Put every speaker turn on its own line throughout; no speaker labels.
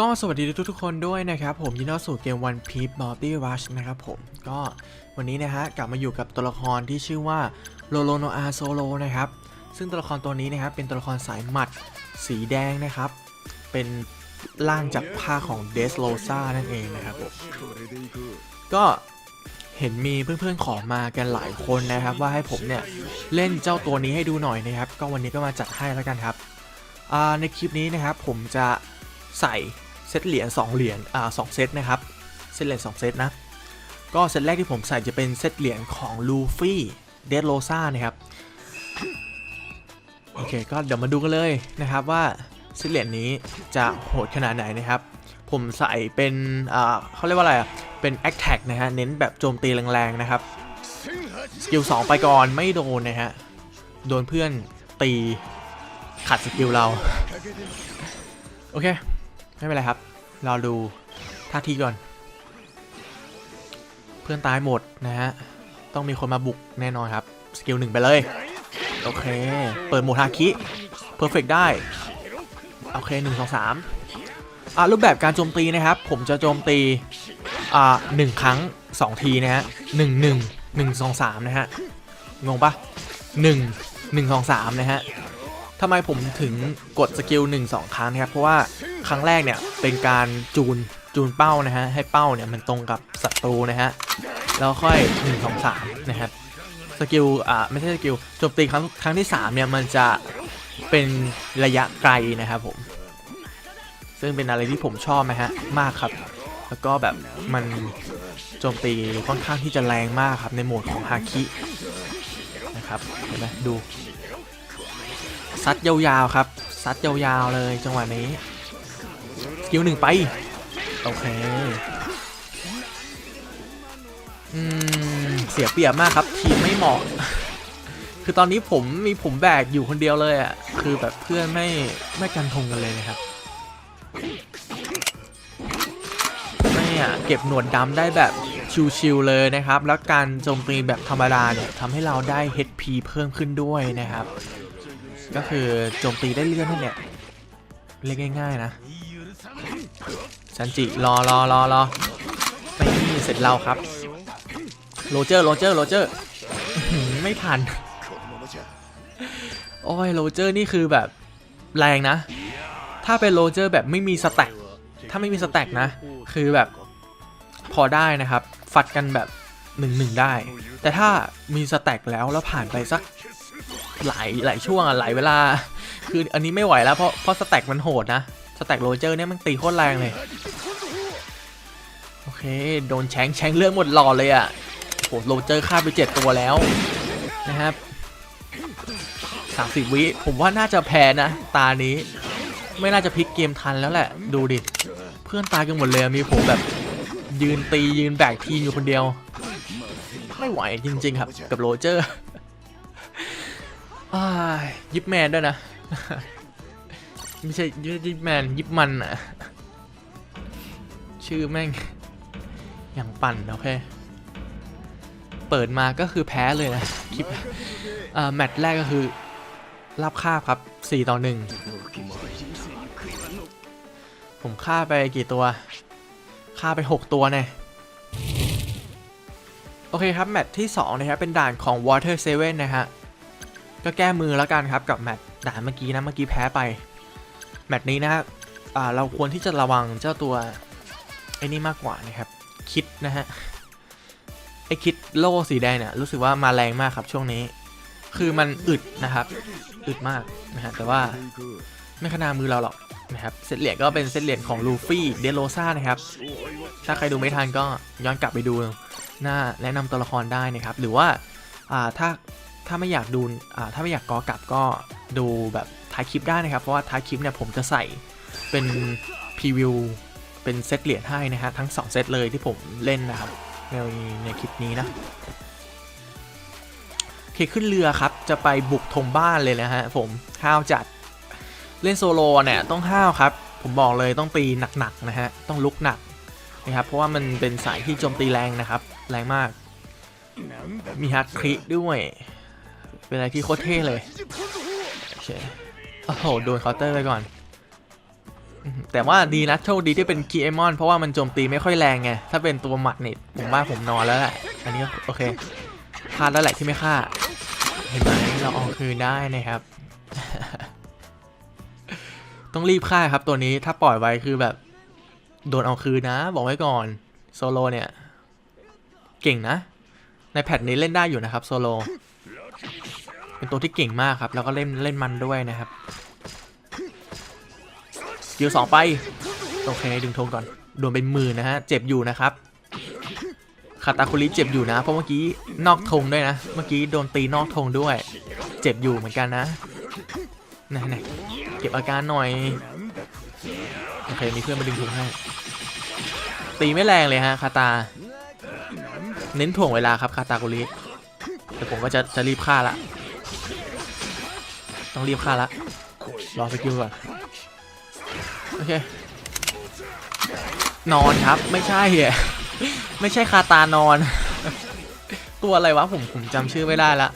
ก็สวัสดีทุกๆคนด้วยนะครับผมยินดีต้อนรับสู่เกม One Piece Multi Rush นะครับผมก็วันนี้นะฮะกลับมาอยู่กับตัวละครที่ชื่อว่าโลโลโนอาโซโลนะครับซึ่งตัวละครตัวนี้นะครับเป็นตัวละครสายหมัดสีแดงนะครับ เป็นร่างจากผ้าของเดสโลซานั่นเองนะครับผมก็เห็นมีเพื่อนๆขอมากันหลายคนนะครับ ว่าให้ผมเนี่ยเล่นเจ้าตัวนี้ให้ดูหน่อยนะครับ ก็วันนี้ก็มาจัดให้แล้วกันครับในคลิปนี้นะครับผมจะใส่ ซตเหรียญ2เหรียญอ่าสองเซตนะครับเซตเหรียญ2เซตนะก็เซตแรกที่ผมใส่จะเป็นเซตเหรียญของลูฟี่เดดโลซ่านะครับโอเคก็เดี๋ยวมาดูกันเลยนะครับว่าเซตเหรียญนี้จะโหดขนาดไหนนะครับ ผมใส่เป็นอ่าเขาเรียกว่าอะไรอะเป็น a t t a c k นะฮะเน้นแบบโจมตีแรงๆนะครับสกิล2ไปก่อนไม่โดนนะฮะโดนเพื่อนตีขัดสกิลเรา โอเค ไม่เป็นไรครับ เราดูท่าทีก่อน เพื่อนตายหมดนะฮะ ต้องมีคนมาบุกแน่นอนครับ สกิลหนึ่งไปเลย โอเค เปิดโหมดฮาคิ เพอร์เฟกได้ โอเคหนึ่งสองสามอ่ารูปแบบการโจมตีนะครับ ผมจะโจมตี อ่าหนึ่งครั้งสองทีนะฮะหนึ่งหนึ่งหนึ่งสองสามนะฮะ งงปะหนึ่งหนึ่งสองสามนะฮะทำไมผมถึงกดสกิลหนึ่งสองครั้งนะครับ เพราะว่า ครั้งแรกเนี่ยเป็นการจูนจูนเป้านะฮะให้เป้าเนี่ยมันตรงกับศัตรูนะฮะแล้วค่อยหนึ่งสองสามนะครับสกิลอ่าไม่ใช่สกิลโจมตีครั้งครั้งที่สามเนี่ยมันจะเป็นระยะไกลนะครับผม ซึ่งเป็นอะไรที่ผมชอบนะฮะมากครับ แล้วก็แบบมันโจมตีค่อนข้างที่จะแรงมากครับในโหมดของฮาคินะครับเห็นไหมดูซัดยาวๆครับซัดยาวๆเลยจังหวะนี้ สกิลหนึ่งไป โอเคอืมเสียเปรียบมากครับ ทีมไม่เหมาะ คือตอนนี้ผมมีผมแบกอยู่คนเดียวเลยอะ คือแบบเพื่อนไม่ไม่กันทงกันเลยนะครับไม่อะเก็บหนวดดำได้แบบชิวๆเลยนะครับ แล้วการโจมตีแบบธรรมดาเนี่ยทำให้เราได้ HP เพิ่มขึ้นด้วยนะครับ ก็คือโจมตีได้เลื่อนนั่นแหละเรียกง่าย ๆ นะ ซันจิรอรอรอรอนี่เสร็จเราครับ โรเจอร์โรเจอร์โรเจอร์ไม่ทันโอ้ยโรเจอร์นี่คือแบบแรงนะ ถ้าเป็นโรเจอร์แบบไม่มีสแต็กถ้าไม่มีสแต็กนะ คือแบบพอได้นะครับ ฟัดกันแบบหนึ่งหนึ่งได้ แต่ถ้ามีสแต็กแล้วแล้วผ่านไปสักหลายหลายช่วงอะหลายเวลา คืออันนี้ไม่ไหวแล้วเพราะเพราะสแต็กมันโหดนะ แต็กโรเจอร์เนี่ยมันตีโคตรแรงเลย โอเค โดนแชงแชงเลือดหมดหลอดเลยอะโหโรเจอร์ฆ่าไปเจ็ดตัวแล้วนะครับสามสิบวิ ผมว่าน่าจะแพ้นะ ตานี้ไม่น่าจะพลิกเกมทันแล้วแหละ ดูดิ เพื่อนตายกันหมดเลยมีผมแบบยืนตียืนแบกทีมอยู่คนเดียว ไม่ไหวจริง ๆ ครับ กับโรเจอร์อ้ายยิปแมนด้วยนะ ไม่ใช่ยิปแมนยิปมันอะชื่อแม่ง อย่างปั่นโอเค เปิดมาก็คือแพ้เลยนะคลิปอ่าแมตช์แรกก็คือรับค่าครับ 4 ต่อ 1 ผมฆ่าไปกี่ตัวฆ่าไป 6 ตัวเนี่ยโอเคครับ แมตช์ที่ 2 นะครับ เป็นด่านของ Water 7 นะฮะ ก็แก้มือแล้วกันครับกับแมตช์ด่านเมื่อกี้นะ เมื่อกี้แพ้ไป แมตช์นี้นะฮะอ่าเราควรที่จะระวังเจ้าตัวไอ้นี่มากกว่านะครับ คิดนะฮะ ไอคิดโล่สีแดงเนี่ยรู้สึกว่ามาแรงมากครับช่วงนี้ คือมันอึดนะครับ อึดมากนะฮะ แต่ว่าไม่ขนามือเราหรอกนะครับ เซตเหรียญก็เป็นเซตเหรียญของลูฟี่เดโรซ่านะครับ ถ้าใครดูไม่ทันก็ย้อนกลับไปดูหน้าแนะนำตัวละครได้นะครับ หรือว่าอ่าถ้าถ้าไม่อยากดูอ่าถ้าไม่อยากกอกลับก็ดูแบบ ท้ายคลิปได้นะครับ เพราะว่าท้ายคลิปเนี่ยผมจะใส่เป็นพรีวิวเป็นเซตเหรียญให้นะฮะทั้ง 2 เซตเลยที่ผมเล่นนะครับในในคลิปนี้นะโอเคขึ้นเรือครับจะไปบุกธงบ้านเลยนะฮะผมห้าวจัดเล่นโซโลเนี่ยต้องห้าวครับ ผมบอกเลยต้องตีหนักๆนะฮะต้องลุกหนักนะครับเพราะว่ามันเป็นสายที่โจมตีแรงนะครับ แรงมาก มีฮัตคริด้วย เป็นอะไรที่โคตรเท่เลยโอเค โอ้โหโดนเคาน์เตอร์ไปก่อน แต่ว่าดีนะโชคดีที่เป็นคีเอมอนเพราะว่ามันโจมตีไม่ค่อยแรงไง ถ้าเป็นตัวหมัดนี่ผมว่าผมนอนแล้วแหละ อันนี้โอเคพลาดแล้วแหละที่ไม่ฆ่า เห็นไหมเราเอาคืนได้นะครับ ต้องรีบฆ่าครับตัวนี้ถ้าปล่อยไว้คือแบบ โดนเอาคืนนะ บอกไว้ก่อนโซโลเนี่ย เก่งนะ ในแพทนี้เล่นได้อยู่นะครับโซโล เป็นตัวที่เก่งมากครับ แล้วก็เล่นเล่นมันด้วยนะครับสกิลสองไป โอเคดึงธงก่อนโดนเป็นหมื่นนะฮะ เจ็บอยู่นะครับคาตาคุริเจ็บอยู่นะ เพราะเมื่อกี้นอกธงด้วยนะ เมื่อกี้โดนตีนอกธงด้วย เจ็บอยู่เหมือนกันนะไหนไหนเก็บอาการหน่อย โอเค มีเพื่อนมาดึงธงให้ ตีไม่แรงเลยฮะคาตา เน้นถ่วงเวลาครับคาตาคุริแต่ผมก็จะจะรีบฆ่าละ ต้องรีบฆ่าละ รอสกิลก่อน โอเค นอนครับ ไม่ใช่เหรไม่ใช่คาตานอน ตัวอะไรวะ ผมผมจำชื่อไม่ได้ละ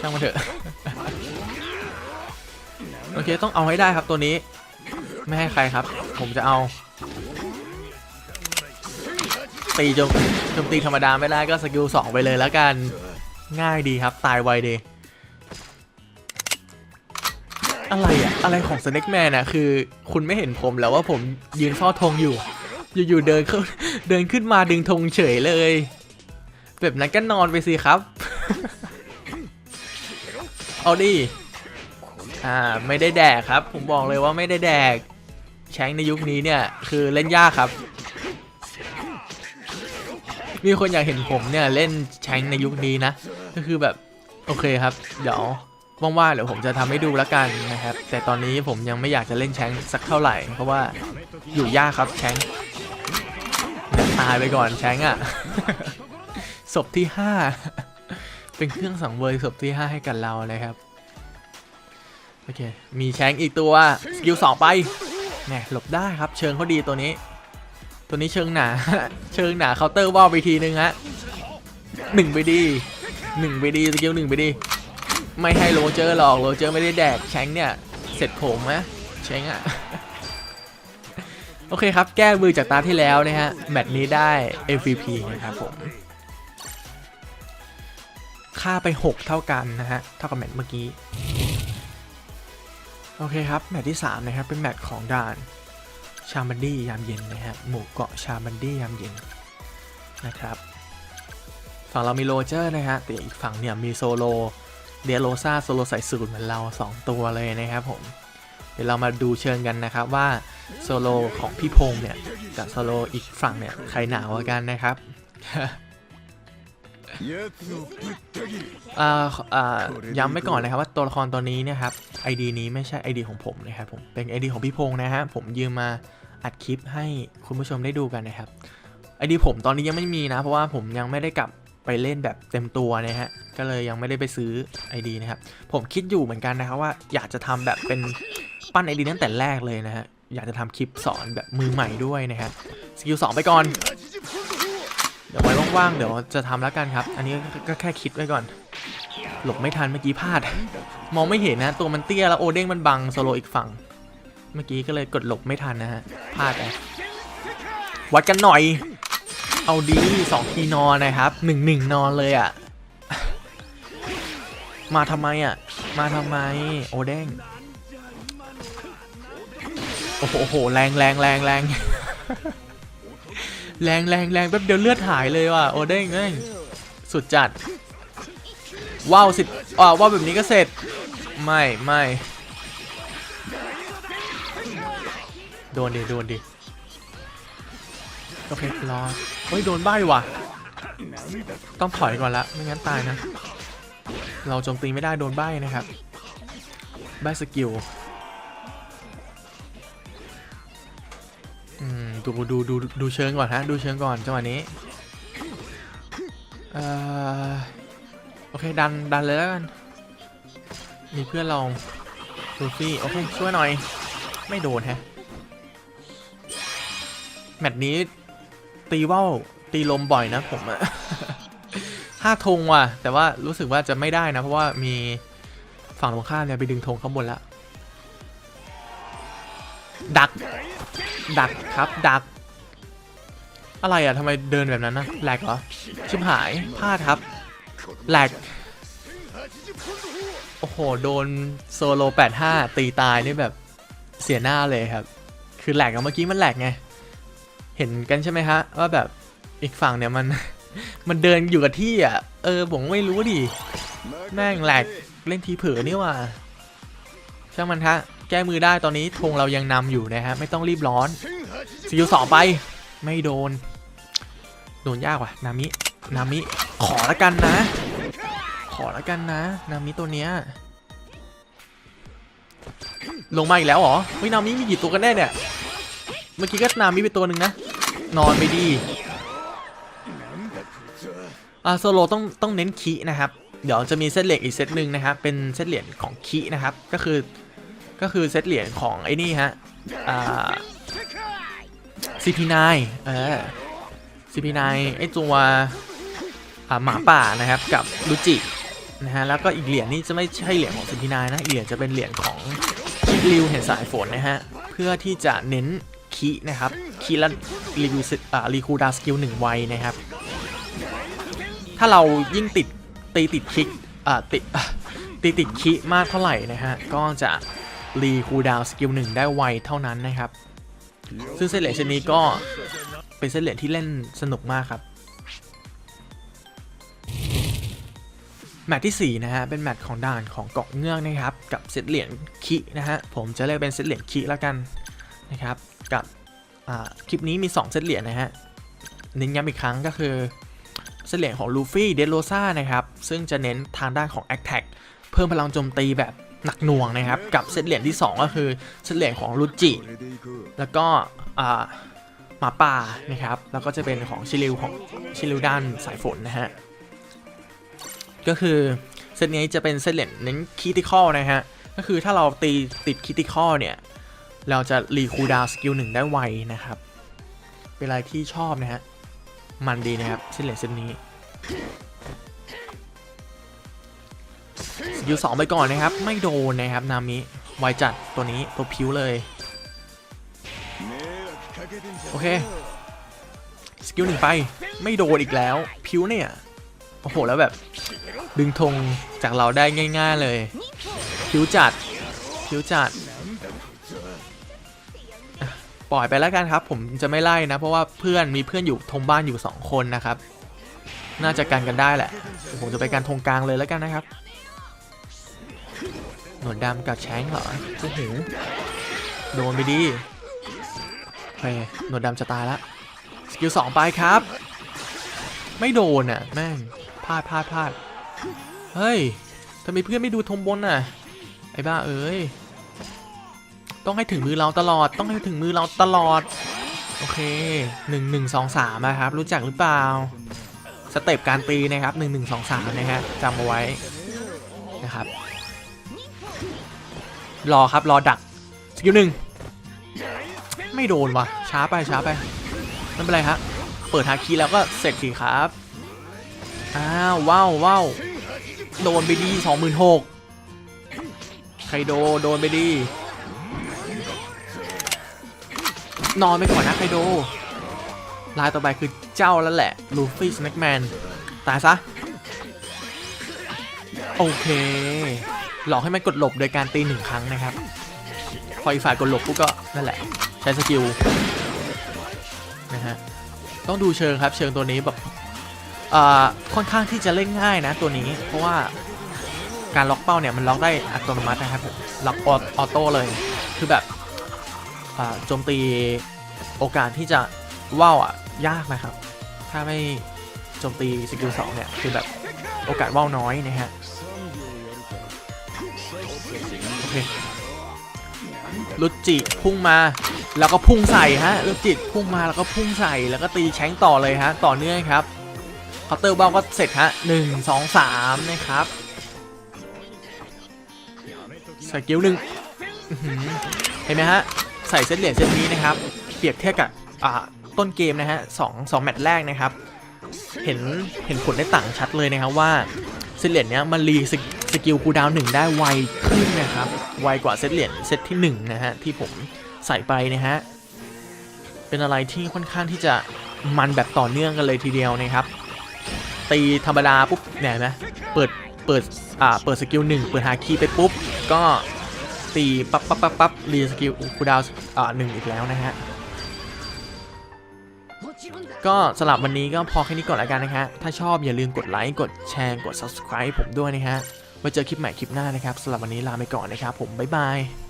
ช่างมันเถอะ โอเค ต้องเอาให้ได้ครับตัวนี้ ไม่ให้ใครครับ ผมจะเอา ตีจมจมตีธรรมดาไม่ได้ก็สกิลสองไปเลยแล้วกัน ง่ายดีครับ ตายไวดี อะไรอะอะไรของสเน็กแมนอะคือคุณไม่เห็นผมแล้วว่าผมยืนเฝ้าธงอยู่ อยู่ๆเดินเข้าเดินขึ้นมาดึงธงเฉยเลย แบบนั้นก็นอนไปสิครับ เอาดิอ่าไม่ได้แดกครับ ผมบอกเลยว่าไม่ได้แดกแชงในยุคนี้เนี่ย คือเล่นยากครับ มีคนอยากเห็นผมเนี่ยเล่นแชงในยุคนี้นะ ก็คือแบบ โอเคครับ เดี๋ยว ว่างๆเดี๋ยวผมจะทำให้ดูแล้วกันนะครับ แต่ตอนนี้ผมยังไม่อยากจะเล่นแชงสักเท่าไหร่ เพราะว่าอยู่ยากครับแชงตายไปก่อนแชงค์อะศพที่ 5 เป็นเครื่องสังเวยศพที่ 5 ให้กันเรานะครับ โอเค มีแชงอีกตัว สกิลสองไปแหมหลบได้ครับ เชิงเขาดีตัวนี้ ตัวนี้เชิงหนา เชิงหนาเคาน์เตอร์ว่าไปทีนึงฮะหนึ่งไปดีหนึ่งไปดี สกิลหนึ่งไปดี ไม่ให้โรเจอร์หรอกโรเจอร์ไม่ได้แดกแชงเนี่ย เสร็จผมนะแชงค์อะโอเคครับ แก้มือจากตาที่แล้วนะฮะ แมตช์นี้ได้ MVP นะครับผม ค่าไป 6 เท่ากันนะฮะ เท่ากับแมตช์เมื่อกี้ โอเคครับ แมตช์ที่ 3 นะครับ เป็นแมตช์ของด่านชามันดี้ยามเย็นนะฮะ หมู่เกาะชามันดี้ยามเย็นนะครับ ฝั่งเรามีโรเจอร์นะฮะ แต่อีกฝั่งเนี่ยมีโซโล เดียโรซาโซโลใส่สูตรเหมือนเรา 2 ตัวเลยนะครับผม เดี๋ยวเรามาดูเชิงกันนะครับว่าโซโลของพี่พงษ์เนี่ย กับโซโลอีกฝั่งเนี่ย ใครหนาวกันนะครับอ่าอ่าย้ำไว้ก่อนนะครับว่าตัวละครตัวนี้นะครับ ID นี้ไม่ใช่ ID ของผมนะครับผมเป็น ID ของพี่พงษ์นะฮะผมยืมมาอัดคลิปให้คุณผู้ชมได้ดูกันนะครับ ID ผมตอนนี้ยังไม่มีนะ เพราะว่าผมยังไม่ได้กลับ ไปเล่นแบบเต็มตัวนะฮะ ก็เลยยังไม่ได้ไปซื้อ ID นะครับ ผมคิดอยู่เหมือนกันนะครับว่าอยากจะทำแบบเป็นปั้น ID ตั้งแต่แรกเลยนะฮะ อยากจะทำคลิปสอนแบบมือใหม่ด้วยนะครับสกิลสองไปก่อน เดี๋ยวไว้ว่างๆ เดี๋ยวจะทำแล้วกันครับ อันนี้ก็แค่คิดไว้ก่อน หลบไม่ทันเมื่อกี้พลาด มองไม่เห็นนะ ตัวมันเตี้ยแล้วโอเด้งมันบังโซโลอีกฝั่ง เมื่อกี้ก็เลยกดหลบไม่ทันนะฮะ พลาดไปวัดกันหน่อย เอาดีสองทีนอนนะครับหนึ่งหนึ่งนอนเลยอะ มาทำไมอะ มาทำไม โอเด้งโอ้โหแรงแรงแรงแรงแรงแรงแรงแป๊บเดียวเลือดหายเลยว่ะโอเด้งเอ้ยสุดจัด ว้าวสิอ่าว้าวแบบนี้ก็เสร็จ ไม่ไม่โดนดิโดนดิโอเครอ เฮ้ยโดนใบว่ะ ต้องถอยก่อนละไม่งั้นตายนะ เราโจมตีไม่ได้โดนใบนะครับ ใบสกิลอืมดูดูดูดูเชิงก่อนฮะ ดูเชิงก่อนจังหวะนี้เอ่อโอเคดันดันเลยแล้วกัน มีเพื่อนเราลูฟี่โอเคช่วยหน่อย ไม่โดนฮะ แมตช์นี้ ตีว่าวตีลมบ่อยนะผมอะห้าธงว่ะ แต่ว่ารู้สึกว่าจะไม่ได้นะ เพราะว่ามีฝั่งตรงข้ามเนี่ยไปดึงธงข้างบนแล้ว ดัก ดักครับดัก อะไรอะทำไมเดินแบบนั้นนะแหลกเหรอ ชิบหายพลาดครับแหลกโอ้โห โดนโซโล 85 ตีตายนี่แบบเสียหน้าเลยครับ คือแหลกเมื่อกี้มันแหลกไง เห็นกันใช่ไหมฮะ ว่าแบบอีกฝั่งเนี่ยมัน มันเดินอยู่กับที่อะ เออผมไม่รู้ดิแม่งแหลกเล่นทีเผลอนี่ว่าช่างมันฮะแก้มือได้ตอนนี้ธงเรายังนำอยู่นะฮะ ไม่ต้องรีบร้อนสกิลสองไปไม่โดน โดนยากว่ะนามินามิขอละกันนะ ขอละกันนะ นามิตัวเนี้ยลงมาอีกแล้วเหรอเฮ้ยนามิมีกี่ตัวกันแน่เนี่ย เมื่อกี้ก็นามิไปตัวหนึ่งนะ นอนไปดีอ่าโซโลต้องต้องเน้นคีนะครับ เดี๋ยวจะมีเซตเหรียญอีกเซตหนึ่งนะครับ เป็นเซตเหรียญของคีนะครับ ก็คือก็คือเซตเหรียญของไอ้นี่ฮะอ่า CP9 เออ CP9 ไอ้ตัวอ่าหมาป่านะครับกับลูจินะฮะแล้วก็อีกเหรียญนี่จะไม่ใช่เหรียญของ CP9 นะเหรียญจะเป็นเหรียญของคิริวเห็นสายฝนนะฮะเพื่อที่จะเน้นคีนะครับ คีและรีวิวอ่ารีคูดาสกิลหนึ่งไวนะครับ ถ้าเรายิ่งติดตีติดคิกอ่าติดตีติดคิมากเท่าไหร่นะฮะ ก็จะรีคูดาวสกิลหนึ่งได้ไวเท่านั้นนะครับ ซึ่งเซตเหรียญชนนี้ก็เป็นเซตเหรียญที่เล่นสนุกมากครับ แมตช์ที่ 4 นะฮะ เป็นแมตช์ของด่านของเกาะเงือกนะครับ กับเซตเหรียญคินะฮะ ผมจะเรียกเป็นเซตเหรียญคิแล้วกันนะครับ กับ คลิปนี้มี 2 เซตเหรียญนะฮะเน้นย้ำอีกครั้งก็คือเซตเหรียญของลูฟี่เดโรซ่านะครับ ซึ่งจะเน้นทางด้านของ a อ t a c เพิ่มพลังโจมตีแบบหนักหน่วงนะครับ กับเซตเหรียญที่ 2 ก็คือเซตเหรียญของลูจิ แล้วก็หมาป่านะครับ แล้วก็จะเป็นของชิลิวของชิลิวด้านสายฝนนะฮะ ก็คือเซตนี้จะเป็นเซตเหรียญเน้นคิติคอลนะฮะ ก็คือถ้าเราตีติดคิติคอลเนี่ย เราจะรีคูลดาวสกิลหนึ่งได้ไวนะครับ เป็นอะไรที่ชอบนะฮะ มันดีนะครับเซตเหรียญเซตนี้สกิลสองไปก่อนนะครับ ไม่โดนนะครับ นามิไวจัดตัวนี้ตัวพิ้วเลย โอเค สกิลหนึ่งไป ไม่โดนอีกแล้วพิ้วเนี่ย โอ้โห แล้วแบบ ดึงธงจากเราได้ง่าย ๆเลยพิ้วจัดพิ้วจัด ปล่อยไปแล้วกันครับ ผมจะไม่ไล่นะ เพราะว่าเพื่อนมีเพื่อนอยู่ธงบ้านอยู่ 2 คนนะครับ น่าจะกันกันได้แหละ ผมจะไปกันธงกลางเลยแล้วกันนะครับ หนวดดำกับแชงเหรอโอ้โหโดนไปดีโอเคหนวดดำจะตายแล้วสกิลสองไปครับ ไม่โดนอะแม่งพลาดพลาดพลาดเฮ้ยทำไมเพื่อนไม่ดูธงบนอะ ไอ้บ้าเอ้ย ต้องให้ถึงมือเราตลอด ต้องให้ถึงมือเราตลอด โอเคหนึ่งหนึ่งสองสามนะครับ รู้จักหรือเปล่า สเต็ปการตีนะครับหนึ่งหนึ่งสองสามนะฮะจำเอาไว้นะครับ รอครับรอดักสกิลหนึ่งไม่โดนว่ะ ช้าไปช้าไปไม่เป็นไรฮะเปิดฮาคีแล้วก็เสร็จดีครับอ้าวว้าวว้าวโดนไปดีสองหมื่นหกไคโดโดนไปดี นอนไปก่อนนะไคโดลายต่อไปคือเจ้าแล้วแหละลูฟี่สแน็คแมนตายซะ โอเค หลอกให้มันกดหลบโดยการตีหนึ่งครั้งนะครับ พออีกฝ่ายกดหลบปุ๊บก็นั่นแหละ ใช้สกิลนะฮะต้องดูเชิงครับ เชิงตัวนี้แบบอ่าค่อนข้างที่จะเล่นง่ายนะตัวนี้ เพราะว่าการล็อกเป้าเนี่ยมันล็อกได้อัตโนมัตินะครับผมล็อกออโต้เลย คือแบบ โจมตีโอกาสที่จะว่าวอะยากนะครับ ถ้าไม่โจมตีสกิลสองเนี่ยคือแบบโอกาสว่าวน้อยนะฮะโอเคลุจิพุ่งมาแล้วก็พุ่งใส่ฮะลุจิพุ่งมาแล้วก็พุ่งใส่แล้วก็ตีแช้งต่อเลยฮะต่อเนื่องครับเคาน์เตอร์เบลก็เสร็จฮะหนึ่งสองสามนะครับสกิลหนึ่งเห็นไหมฮะ ใส่เซตเหรียญเซตนี้นะครับ เปรียบเทียบกับต้นเกมนะฮะสองสองแมตช์แรกนะครับ เห็นเห็นผลได้ต่างชัดเลยนะครับว่าเซตเหรียญเนี้ยมันรีสกสกิลคูดาวหนึ่งได้ไวขึ้นนะครับ ไวกว่าเซตเหรียญเซตที่หนึ่งนะฮะที่ผมใส่ไปนะฮะ เป็นอะไรที่ค่อนข้างที่จะมันแบบต่อเนื่องกันเลยทีเดียวนะครับ ตีธรรมดาปุ๊บเนี่ยเห็นไหมเปิดเปิดอ่าเปิดสกิลหนึ่งเปิดฮาคีไปปุ๊บ ก็ ตีปั๊บปั๊บปั๊บปั๊บรีสกิลคูดาวอ่าหนึ่งอีกแล้วนะฮะก็สำหรับวันนี้ก็พอแค่นี้ก่อนแล้วกันนะฮะถ้าชอบอย่าลืมกดไลค์กดแชร์กด subscribe ผมด้วยนะฮะไว้เจอคลิปใหม่คลิปหน้านะครับสำหรับวันนี้ลาไปก่อนนะครับผมบ๊ายบาย